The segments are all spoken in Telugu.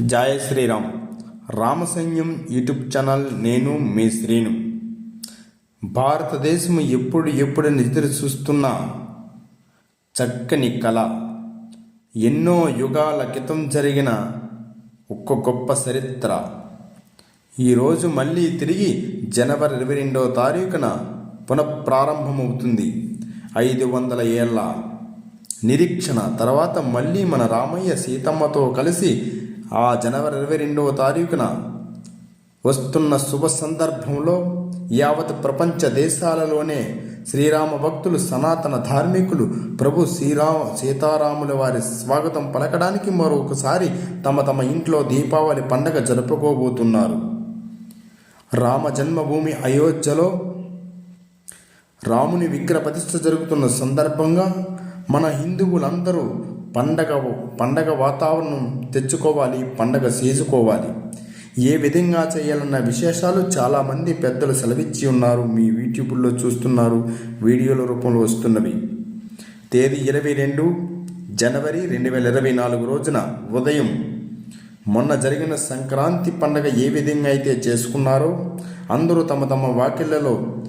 జయ శ్రీరామ్. రామసైన్యం యూట్యూబ్ ఛానల్ నేను మీ శ్రీను. భారతదేశం ఎప్పుడు ఎప్పుడు ఎదురు చూస్తున్న చక్కని కళ. ఎన్నో యుగాల క్రితం జరిగిన ఒక్క గొప్ప చరిత్ర. ఈరోజు మళ్ళీ తిరిగి జనవరి ఇరవై రెండవ తారీఖున పునఃప్రారంభమవుతుంది. ఐదు వందల ఏళ్ళ నిరీక్షణ. తర్వాత మళ్ళీ మన రామయ్య సీతమ్మతో కలిసి ఆ జనవరి ఇరవై రెండవ తారీఖున వస్తున్న శుభ సందర్భంలో యావత్ ప్రపంచ దేశాలలోనే శ్రీరామ భక్తులు సనాతన ధార్మికులు ప్రభు శ్రీరామ సీతారాముల వారి స్వాగతం పలకడానికి మరొకసారి తమ తమ ఇంట్లో దీపావళి పండగ జరుపుకోబోతున్నారు. రామ జన్మభూమి అయోధ్యలో రాముని విగ్రహ ప్రతిష్ఠ జరుగుతున్న సందర్భంగా మన హిందువులందరూ పండగ పండగ వాతావరణం తెచ్చుకోవాలి పండగ చేసుకోవాలి ఏ విధంగా చేయాలన్న విశేషాలు చాలామంది పెద్దలు సెలవిచ్చి ఉన్నారు మీ యూట్యూబ్లో చూస్తున్నారు వీడియోల రూపంలో వస్తున్నవి. తేదీ ఇరవై రెండు జనవరి రెండు వేల ఇరవై నాలుగు రోజున ఉదయం. మొన్న జరిగిన సంక్రాంతి పండగ ఏ విధంగా అయితే చేసుకున్నారో అందరూ తమ తమ వాకిళ్ళలో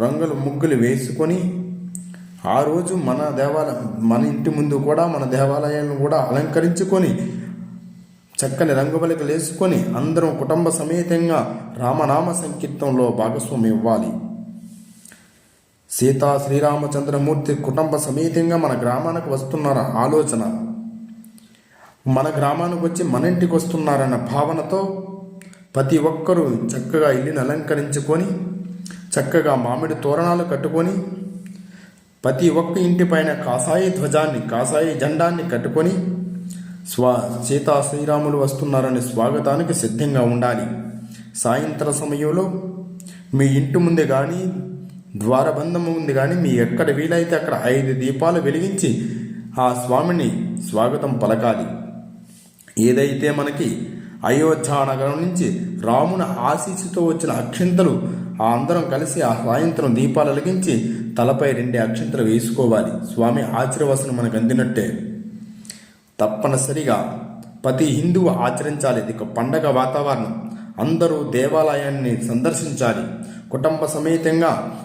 రంగులు ముగ్గులు వేసుకొని ఆ రోజు మన దేవాలయం మన ఇంటి ముందు కూడా మన దేవాలయాలను కూడా అలంకరించుకొని చక్కని రంగుబలికలు వేసుకొని అందరం కుటుంబ సమేతంగా రామనామ సంకీర్తంలో భాగస్వామి ఇవ్వాలి. సీతా శ్రీరామచంద్రమూర్తి కుటుంబ సమేతంగా మన గ్రామానికి వస్తున్నార ఆలోచన? మన గ్రామానికి వచ్చి మన ఇంటికి వస్తున్నారన్న భావనతో ప్రతి ఒక్కరూ చక్కగా ఇల్లుని అలంకరించుకొని చక్కగా మామిడి తోరణాలు కట్టుకొని ప్రతి ఒక్క ఇంటి పైన కాసాయి ధ్వజాన్ని కాసాయి జెండాన్ని కట్టుకొని స్వా సీతా శ్రీరాములు వస్తున్నారనే స్వాగతానికి సిద్ధంగా ఉండాలి. సాయంత్ర సమయంలో మీ ఇంటి ముందు కానీ ద్వారబంధం ఉంది కానీ మీ ఎక్కడ వీలైతే అక్కడ ఐదు దీపాలు వెలిగించి ఆ స్వామిని స్వాగతం పలకాలి. ఏదైతే మనకి అయోధ్య నగరం నుంచి రాముని ఆశీస్సుతో వచ్చిన అక్షింతలు ఆ అందరం కలిసి ఆ సాయంత్రం దీపాలు అలిగించి తలపై రెండు అక్షింతలు వేసుకోవాలి. స్వామి ఆశీర్వసనం మనకు అందినట్టే. తప్పనిసరిగా ప్రతి హిందువు ఆచరించాలి. ఇది ఒక పండగ వాతావరణం. అందరూ దేవాలయాన్ని సందర్శించాలి. కుటుంబ సమేతంగా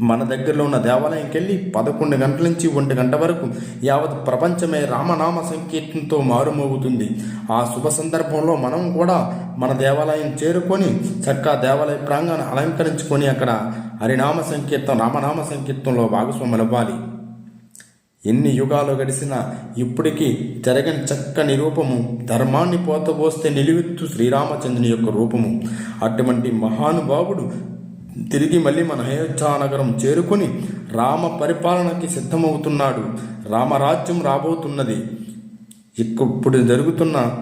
మన దగ్గరలో ఉన్న దేవాలయంకి వెళ్ళి పదకొండు గంటల నుంచి ఒంటి గంట వరకు యావత్ ప్రపంచమే రామనామ సంకీర్తనతో మారుమోగుతుంది. ఆ శుభ సందర్భంలో మనం కూడా మన దేవాలయం చేరుకొని చక్కా దేవాలయ ప్రాంగాన్ని అలంకరించుకొని అక్కడ హరినామ సంకీర్తన రామనామ సంకీర్తనలో భాగస్వాములవ్వాలి. ఎన్ని యుగాలు గడిచినా ఇప్పటికీ జరగని చక్కని రూపము ధర్మాన్ని పోతబోస్తే నిలువెత్తు శ్రీరామచంద్రుని యొక్క రూపము. అటువంటి మహానుభావుడు తిరిగి మళ్ళీ మన అయోధ్యానగరం చేరుకొని రామ పరిపాలనకి సిద్ధమవుతున్నాడు. రామరాజ్యం రాబోతున్నది. ఇప్పుడు జరుగుతున్న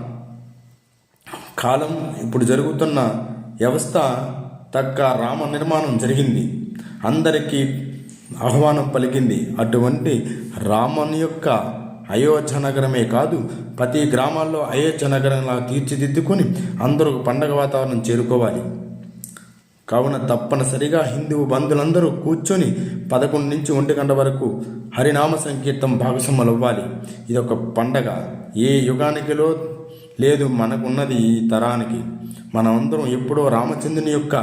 కాలం ఇప్పుడు జరుగుతున్న వ్యవస్థ తగ్గ రామ నిర్మాణం జరిగింది. అందరికీ ఆహ్వానం పలికింది. అటువంటి రామని యొక్క అయోధ్య నగరమే కాదు ప్రతి గ్రామాల్లో అయోధ్య నగరంలా తీర్చిదిద్దుకొని అందరూ పండగ వాతావరణం చేరుకోవాలి. కావున తప్పనిసరిగా హిందువు బంధులందరూ కూర్చొని పదకొండు నుంచి ఒంటి గంట వరకు హరినామ సంకీర్తం భాగస్వాములు అవ్వాలి ఇదొక పండగ. ఏ యుగానికిలో లేదు మనకున్నది ఈ తరానికి. మనమందరం ఎప్పుడో రామచంద్రుని యొక్క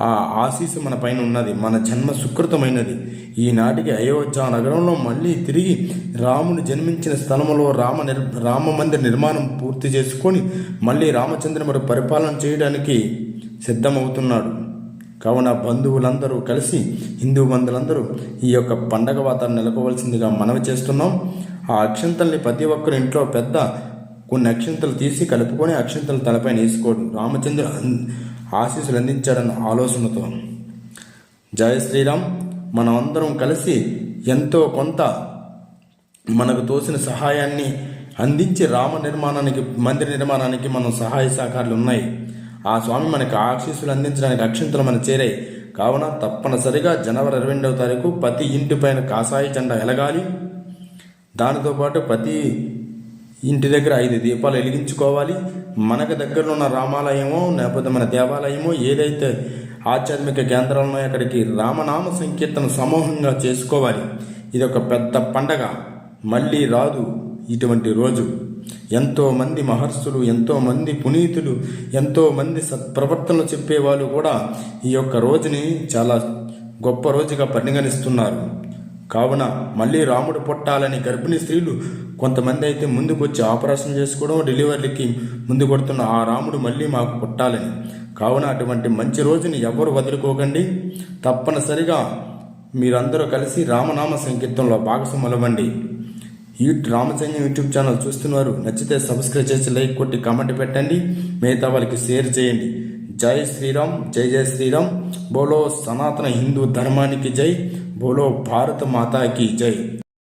ఆ ఆశీస్సు మన పైన ఉన్నది. మన జన్మ సుకృతమైనది. ఈనాటికి అయోధ్య నగరంలో మళ్ళీ తిరిగి రాముడు జన్మించిన స్థలంలో రామ నిర్ రామ మందిర నిర్మాణం పూర్తి చేసుకొని మళ్ళీ రామచంద్రముడు పరిపాలన చేయడానికి సిద్ధమవుతున్నాడు. కావున బంధువులందరూ కలిసి హిందూ బంధువులందరూ ఈ యొక్క పండగ వాతావరణం నెలకోవలసిందిగా మనవి చేస్తున్నాం. ఆ అక్షంతల్ని ప్రతి ఒక్కరి ఇంట్లో పెద్ద కొన్ని అక్షంతలు తీసి కలుపుకొని అక్షంతలు తలపైన వేసుకోవడం. రామచంద్ర ఆశీస్సులు అందించాడన్న ఆలోచనతో. జయ శ్రీరామ్. మనం అందరం కలిసి ఎంతో కొంత మనకు తోసిన సహాయాన్ని అందించి రామ నిర్మాణానికి మందిర నిర్మాణానికి మనం సహాయ సహకారాలు ఉన్నాయి. ఆ స్వామి మనకి ఆశీస్సులు అందించడానికి అక్షింతలు మన చేరాయి కావున తప్పనిసరిగా జనవరి ఇరవై రెండవ తారీఖు ప్రతి ఇంటి పైన కాసాయి జెండా ఎలగాలి దానితో పాటు ప్రతి ఇంటి దగ్గర ఐదు దీపాలు వెలిగించుకోవాలి. మనకు దగ్గరలో ఉన్న రామాలయమో లేకపోతే మన దేవాలయమో ఏదైతే ఆధ్యాత్మిక కేంద్రాలు ఉన్నాయో అక్కడికి రామనామ సంకీర్తన సమూహంగా చేసుకోవాలి. ఇది ఒక పెద్ద పండగ. మళ్ళీ రాదు ఇటువంటి రోజు. ఎంతోమంది మహర్షులు ఎంతోమంది పునీతులు ఎంతోమంది సత్ప్రవర్తనలు చెప్పేవాళ్ళు కూడా ఈ యొక్క రోజుని చాలా గొప్ప రోజుగా పరిగణిస్తున్నారు. కావున మళ్ళీ రాముడు పుట్టాలని గర్భిణీ స్త్రీలు కొంతమంది అయితే ముందుకు వచ్చి ఆపరేషన్ చేసుకోవడం డెలివరీకి ముందు కొడుతున్న ఆ రాముడు మళ్ళీ మాకు పుట్టాలని. కావున అటువంటి మంచి రోజుని ఎవరు వదులుకోకండి. తప్పనిసరిగా మీరందరూ కలిసి రామనామ సంకీర్తనలో భాగస్వాములవ్వండి. ఈ రామచంద్ర యూట్యూబ్ ఛానల్ చూస్తున్నారు నచ్చితే సబ్స్క్రైబ్ చేసి లైక్ కొట్టి కామెంట్ పెట్టండి. మిగతా వాళ్ళకి షేర్ చేయండి. జై శ్రీరామ్ జై జై శ్రీరామ్. బోలో సనాతన హిందూ ధర్మానికి జై. బోలో భారత మాతాకి జై.